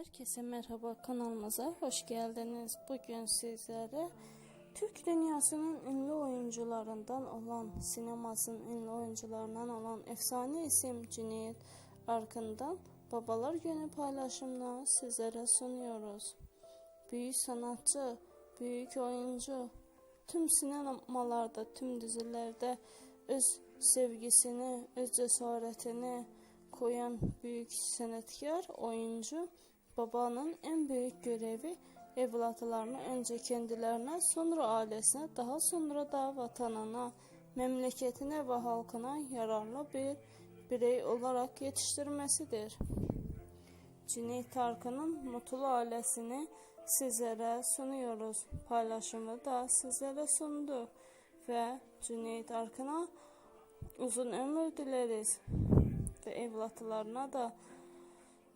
Herkese merhaba kanalımıza hoş geldiniz. Bugün sizlere Türk dünyasının ünlü oyuncularından olan, sinemasının ünlü oyuncularından olan efsane isim Cüneyt Arkın'dan Babalar Günü paylaşımını sizlere sunuyoruz. Büyük sanatçı, büyük oyuncu, tüm sinemalarda, tüm dizilerde öz sevgisini, öz cesaretini koyan büyük sanatkar, oyuncu, babanın en büyük görevi evlatlarını önce kendilerine, sonra ailesine, daha sonra da vatanına, memleketine ve halkına yararlı bir birey olarak yetiştirmesidir. Cüneyt Arkın'ın mutlu ailesini sizlere sunuyoruz. Paylaşımı da sizlere sundu. Ve Cüneyt Arkın'a uzun ömür dileriz. Ve evlatlarına da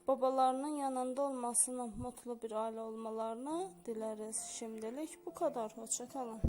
babalarının yanında olmasını, mutlu bir aile olmalarını dileriz. Şimdilik bu kadar. Hoşçakalın.